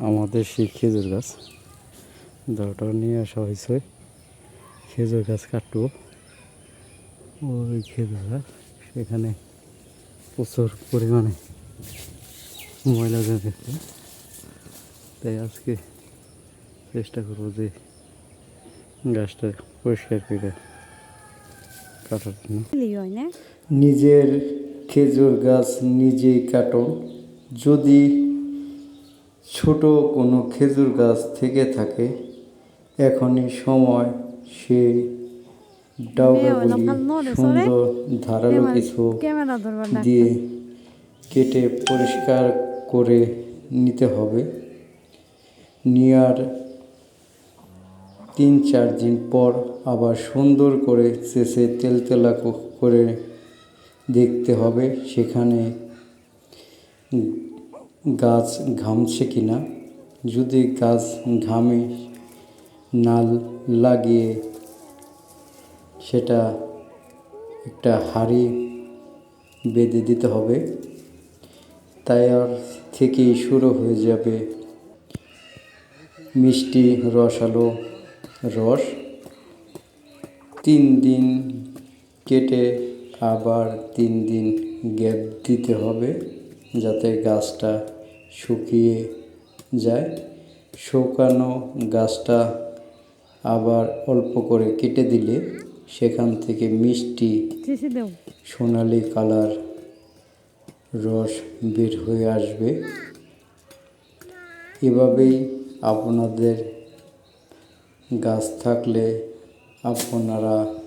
আমাদের সেই খেজুর গাছ। দাওটা নিয়ে আসা হয়েছে। খেজুর গাছ কাটবো। ওই খেজুর গাছ সেখানে প্রচুর পরিমাণে ময়লা জমেছে তাই আজকে চেষ্টা করব যে গাছটা পরিষ্কার করে কাটার জন্য। নিজের খেজুর গাছ নিজেই কাটো। যদি ছোট কোনো খেজুর গাছ থেকে থাকে এখনই সময় সে ডাউগাগুলি সুন্দর ধারালো কিছু দিয়ে কেটে পরিষ্কার করে নিতে হবে। নেওয়ার তিন চার দিন পর আবার সুন্দর করে চেষে তেলতেলা করে দেখতে হবে। সেখানে গাছ ঘামছে কিনা? যদি গাছ ঘামে না লাগিয়ে সেটা একটা হাঁড়ি বেঁধে দিতে হবে, তাই আর থেকেই শুরু হয়ে যাবে মিষ্টি রসালো রস। তিন দিন কেটে আবার তিন দিন গ্যাপ দিতে হবে। যাতে গাছটা শুকিয়ে যায়। শুকানো গাছটা আবার অল্প করে কেটে দিলে সেখান থেকে মিষ্টি সোনালি কালার রস বের হয়ে আসবে। এভাবেই আপনাদের গাছ থাকলে আপনারা